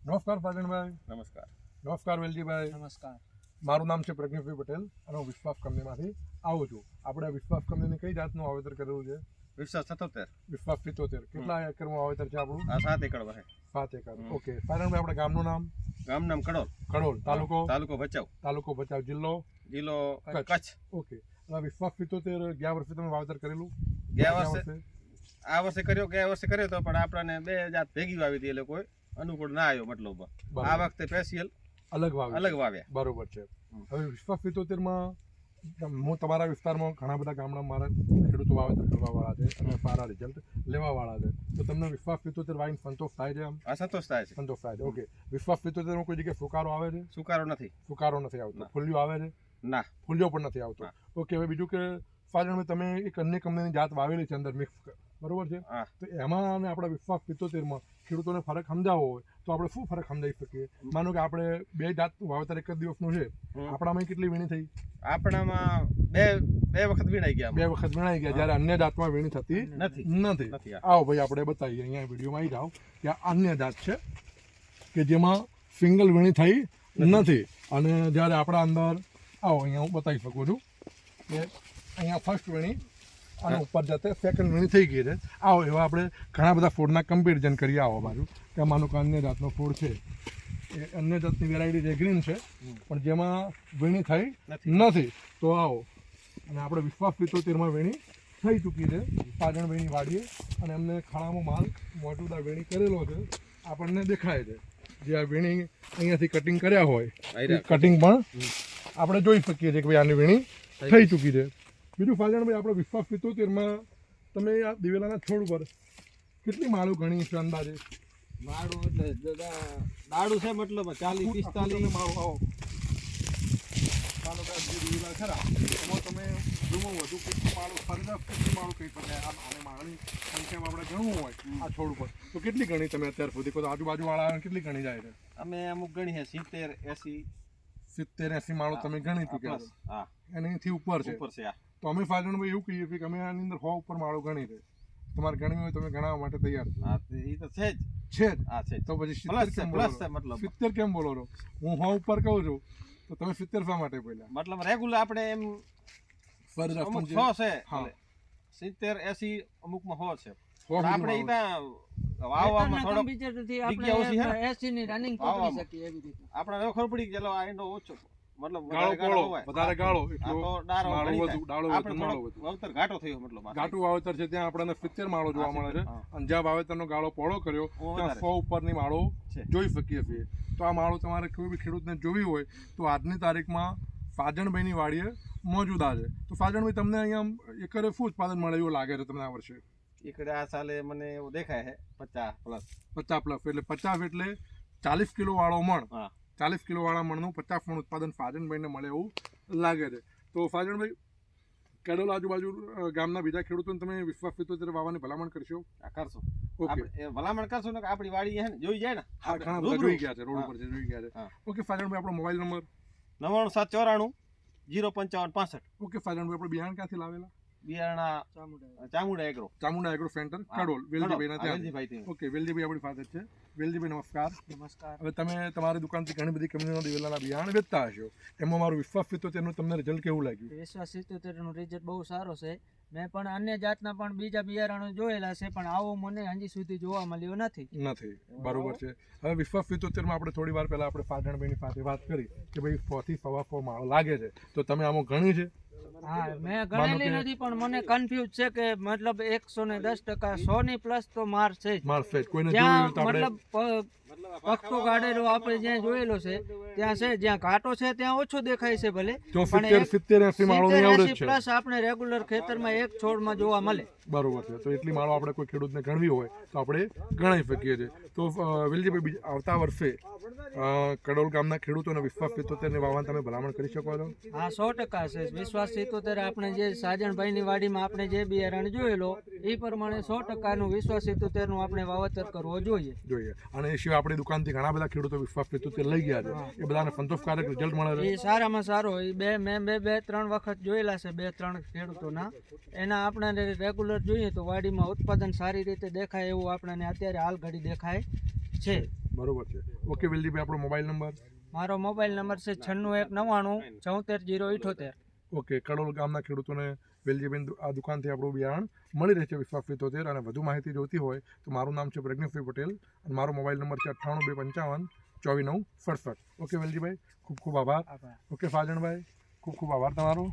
નમસ્કાર ફાગણભાઈ નમસ્કાર. નમસ્કાર વેલજીભાઈ. નમસ્કાર. મારું નામ છે પ્રજ્ઞભાઈ પટેલ અને હું વિશ્વાસ કંપનીમાંથી આવું છું. આપણે વિશ્વાસ કંપનીની કઈ જાતનું વાવેતર કરેલું છે? વિશ્વાસ સત્તોતેર વિશ્વાસ પિત્તોતેર. કેટલા એકરનું વાવેતર છે આપણું? આ સાત એકર વહે. સાત એકર. ઓકે. ફાગણભાઈ આપણે ગામનું નામ? ગામ નામ કડોલ. કડોલ તાલુકો? તાલુકો ભચાઉ. તાલુકો ભચાઉ જિલ્લો? જિલ્લો કચ્છ. ઓકે. વિશ્વાસ પિત્તોતેર ગયા વર્ષે તમે વાવેતર કરેલું? ગયા વર્ષે આ વર્ષે કર્યો ગયા વર્ષે કર્યો તો પણ આપણને બે જાત ભેગી વાવી હતી એટલે કોઈ અનુકૂળ ના આવ્યો મતલબ. આ વખતે સ્પેશિયલ અલગ વાવે અલગ વાવ્યા. બરોબર છે. હવે વિશ્વાસ પિત્તોતેરમાં હું તમારા વિસ્તારમાં ઘણા બધા ગામડા મારા ખેડૂતો વાવેતર કરવા વાળા છે અને સારા રિઝલ્ટ લેવા વાળા છે. તો તમને વિશ્વાસ પિત્તોતેર વાવીને સંતોષ થાય છે આમ? સંતોષ થાય છે. સંતોષ થાય છે. ઓકે. વિશ્વાસ પિત્તોતેરમાં કોઈ જગ્યાએ સુકારો આવે છે? સુકારો નથી. સુકારો નથી આવતો. ફૂલ્યો આવે છે? ના. ફૂલ્યો પણ નથી આવતો. ઓકે હવે બીજું કે ફાજણભાઈ તમે એક અન્ય કંપનીની જાત વાવેલી છે અંદર મિક્સ બરોબર છે? તો એમાં અને આપણા વિશ્વાસ પિત્તોતેરમાં ખેડૂતોને ફરક સમજાવવો હોય તો આપણે શું ફરક સમજાવી શકીએ? માનો કે આપણે બે જાતનું વાવેતર એક જ દિવસનું છે. આપણામાં કેટલી વીણી થઈ? આપણામાં બે બે વખત વીણાઈ ગયા બે વખત વીણાઈ ગયા જ્યારે અન્ય જાતમાં વીણી થતી નથી. નથી. નથી આવો ભાઈ આપણે બતાવીએ અહીંયા વિડીયોમાં આવી જાઓ કે આ અન્ય જાત છે કે જેમાં સિંગલ વીણી થઈ નથી. અને જ્યારે આપણા અંદર આવો અહીંયા હું બતાવી શકું છું કે અહીંયા ફર્સ્ટ વીણી અને ઉપર જતા સેકન્ડ મિનિટ થઈ ગઈ છે. આવો એવા આપણે ઘણા બધા ફૂડના કમ્પેરિઝન કરીએ આવો બાજુ. કે અમારું કે અન્ય જાતનો ફૂડ છે. એ અન્ય જાતની વેરાયટી છે ગ્રીન છે પણ જેમાં વીણી થઈ નથી. તો આવો. અને આપણે વિશ્વાસ પિત્તોતેરમાં વેણી થઈ ચૂકી છે. પાજણ વેણી વાડીએ અને એમને ખાણામાં માલ મોટુદા વેણી કરેલો છે. આપણને દેખાય છે. જે આ વીણી અહીંયાથી કટિંગ કર્યા હોય. કટિંગ પણ આપણે જોઈ શકીએ છીએ કે ભાઈ આની વેણી થઈ ચૂકી છે. બીજું ફાલ્યાણભાઈ આપણે વિશ્વાસ પિત્તોતેરમાં તમે આ દિવેલાના છોડ પર કેટલી માળો ગણી છે અંદાજે? માળું એટલે દાદા દાડું છે મતલબ ચાલીસ પિસ્તાલીસ. માળો આવો. દિવેલા ખરા એમાં તમે જુઓ વધુ કેટલું માળો સરેરાશ કેટલું માળો કહી પડે આ આને માળની સંખ્યામાં આપણે ગણવું હોય આ છોડ ઉપર. તો કેટલી ગણી તમે અત્યાર સુધી? કોઈ આજુબાજુ વાળા કેટલી ગણી જાય છે? અમે અમુક ગણી છે સિત્તેર એસી સિત્તેર એસી માળો તમે ગણી ચૂક્યા હા એનાથી ઉપર છે. ઉપર છે તો અમે ફાજણભાઈ એવું કહીએ કે અમે આની અંદર હો ઉપર માળો ગણી રહે તમારે ગણવી હોય તમે ગણાવવા માટે તૈયાર હા એ તો છે જ. છે જ. હા છે તો પછી પ્લસ છે પ્લસ છો? મતલબ. સિત્તેર કેમ બોલો છો? હું હો ઉપર કહું છું તો તમે સિત્તેર શા માટે પહેલા મતલબ રેગ્યુલર આપણે એમ અમુક છે. હા. સિત્તેર એસી અમુકમાં હો છે. આપણે ત્યાં વાવવામાં થોડોક કમ્પ્યુટરથી જગ્યા ઓછી છે આપણે એસી ની રનિંગ પકડી શકીએ એવી રીતે. આપણે ખબર પડી કે આ ઈંડો ઓછો મતલબ ગાળો વધારે પોળો વધારે ગાળો એટલો તો માળો વધુ, ડાળો વધુ, માળો વધુ. વાવતર ઘાટો થયો મતલબ ઘાટું વાવેતર છે ત્યાં આપણને સિત્તેર માળો જોવા મળે છે. અને જ્યાં વાવેતરનો ગાળો પહોળો કર્યો ત્યાં વધારે. સો ઉપરની માળો જોઈ શકીએ છીએ. તો આ માળો તમારે કોઈ બી ખેડૂતને જોવી હોય તો આજની તારીખમાં ફાજણભાઈની વાડીએ મોજુદા છે. તો ફાજણભાઈ તમને અહીંયા એકરે શું ઉત્પાદન મળે એવું લાગે છે તમને આ વર્ષે? ઈકડે આ સાલે મને એવું દેખાય છે પચાસ પ્લસ પચાસ પ્લસ એટલે પચાસ એટલે ચાલીસ કિલો વાળો મણ. હા. ચાલીસ કિલો વાળા મણનું પચાસ મણ ઉત્પાદન ફાજણભાઈને મળે એવું લાગે છે. તો ફાજણભાઈ કેડોલ આજુબાજુ ગામના બીજા ખેડૂતોને તમે વિશ્વાસ પિત્તોતેર વાવવાની ભલામણ કરશો? આ કરશું. ઓકે. ભલામણ કરશો ને આપણી વાડી છે ને જોઈ જાય ને. હા ઘણા બધા જોઈ ગયા છે રોડ ઉપર જોઈ ગયા છે. ઓકે ફાજણભાઈ આપણો મોબાઈલ નંબર? નવ્વાણું સાત ચોરાણું જીરો પંચાવન પાસઠ. ઓકે ફાજણભાઈ આપણે બિહાર ક્યાંથી લાવેલા? બિયારણા Chamunda. Chamunda agro. Chamunda agro centre. Kadol Veljibhai હા, ત્યાં. ઓકે વેલજીભાઈ આપણી પાસે છે. વેલજીભાઈ નમસ્કાર. નમસ્કાર. હવે તમે તમારી દુકાનથી ઘણી બધી કંપનીના દિવેલાના બિયારણ વેચતા હશો. એમાં મારું વિશ્વાસ સિત્તોતેરનું તમને રિઝલ્ટ કેવું લાગ્યું? વિશ્વાસ સિત્તોતેરનું રિઝલ્ટ બહુ સારો છે. મેં પણ અન્ય જાતના પણ બીજા બિયારણો જોયેલા છે પણ આવો મને હજી સુધી જોવા મળ્યો નથી. નથી. બરોબર છે. હવે વિશ્વાસ સિત્તોતેરમાં આપણે થોડી વાર પહેલાં આપણે ફાજણભાઈની સાથે વાત કરી કે ભાઈ સો થી સવા સો માળો લાગે છે. તો તમે આમાં ઘણી છે? મેં ગણેલી નથી પણ મને કન્ફ્યુઝ છે કે મતલબ એકસો ને દસ ટકા સો ની પ્લસ તો માર છે જ. મતલબ પક્ષો ગાડેલો આપણે જ્યાં જોયેલો છે. ત્યાં છે જ્યાં ઘાટો છે ત્યાં ઓછો દેખાય છે ભલે. પણ સિત્તેર એસી માળોની પ્લસ આપણે રેગ્યુલર ખેતરમાં એક છોડમાં જોવા મળે. બરોબર છે. તો એટલી માળો આપણે કોઈ ખેડૂતને ગણવી હોય તો આપણે ગણાવી શકીએ છીએ. તો વિલજીભાઈ આવતા વર્ષે કડોલ ગામના ખેડૂતોને વિશ્વાસ પિત્તોતેરની વાવન તમે ભલામણ કરી શકો છો? હા સો ટકા છે. વિશ્વાસ સિત્તોતેર આપણે જે સાજણભાઈની વાડીમાં આપણે જે બિયારણ જોયેલો એ પ્રમાણે સો ટકાનું વિશ્વાસ સિત્તોતેરનું આપણે વાવેતર કરવો જોઈએ. જોઈએ. અને એ સિવાય આપણી દુકાનથી ઘણા બધા ખેડૂતો વિશ્વાસ સિત્તોતેર લઈ ગયા છે. એ બધાને સંતોષકારક રિઝલ્ટ મળે છે. એ સારામાં સારો એ બે મેં બે બે ત્રણ વખત જોયેલા છે બે ત્રણ ખેડૂતોના. એના આપણે રેગ્યુલર જોઈએ તો વાડીમાં ઉત્પાદન સારી રીતે દેખાય એવું આપણને અત્યારે હાલ ઘડી દેખાય છે. બરોબર છે. ઓકે વેલજીભાઈ આપણો મોબાઈલ નંબર? મારો મોબાઈલ નંબર છે છન્નું એક નવ્વાણું ચૌતેર જીરો ઇઠોતેર. ઓકે કડોલ ગામના ખેડૂતોને વેલજીબેન આ દુકાનથી આપણું બિયારણ મળી રહે છે વિશ્વાસ પિત્તોતેર અને વધુ માહિતી જોઈતી હોય તો મારું નામ છે પ્રજ્ઞેશભાઈ પટેલ અને મારો મોબાઈલ નંબર છે અઠ્ઠાણું બે પંચાવન ચોવીસ નવ સડસઠ. ઓકે વેલજીભાઈ ખૂબ ખૂબ આભાર. ઓકે ફાજણભાઈ ખૂબ ખૂબ આભાર તમારો.